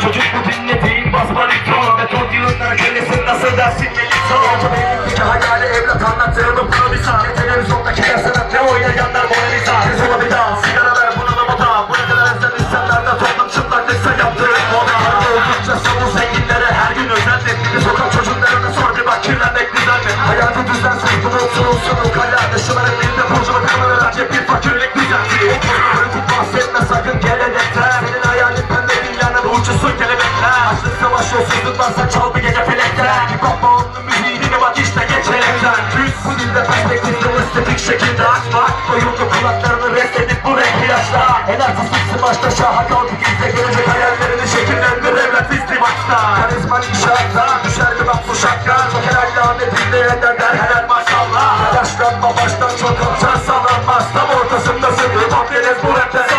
Çocuk bu dinlediğin basbarito Metot yığınlara kölesin nasıl dersin melito Benimdeki hayali evlat bir sahne Televizyondaki sanat ne oynayanlar Mona Varsa çal bir gece felekten Hip hop bağımlı müziğini bak işte geç elekten Düz bu dilde perspektifli estetik şekilde aç bak. Doyuldu kulaklarını rest bu renk yaşta En artistik başta şaha kaldık izle gelecek hayallerini şekillendir evlat izdivaçta Karizman inşaatta düşer mi bak bu şapka Joker alametinde eder der helal maşallah. Telaşlanma baştan çok atacağız sallanmaz. Tam ortasındasın. Hip hop bu rapte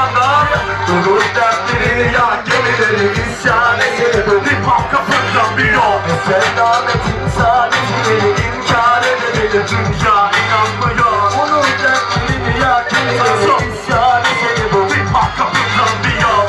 Dünya inanmıyor. Onun dertlerini ya gemileri isyan edelim Hip hop kapından bir yol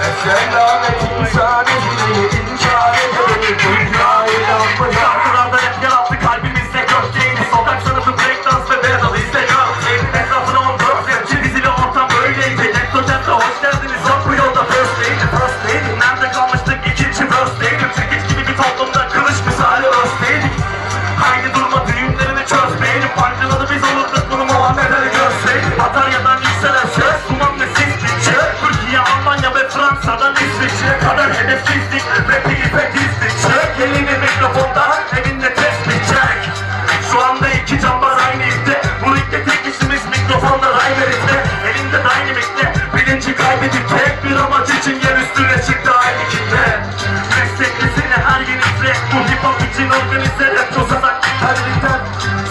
için organize rap cozasak her ritem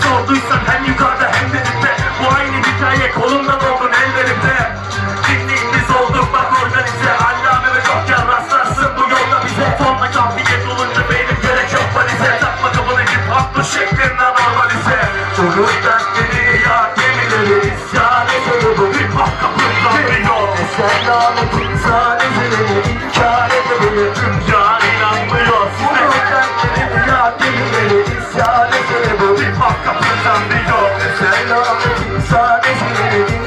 Sorduysan hem yukarıda hem de dipte Bu aynı hikaye kolumdan oldun ellerimde Dinleyin biz olduk bak organize. Allame ve Joker rastlarsın. Bu yolda bize Tonla kafiyet olunca benim gerek yok valize. Takma kafanı hip hop bu şeklinden normalize Durur dertleri ya gemileri isyan edelim Hip hop kapından bir yol. Selamet Sadece bu bir hak kapıdan bir yol. Sen sadece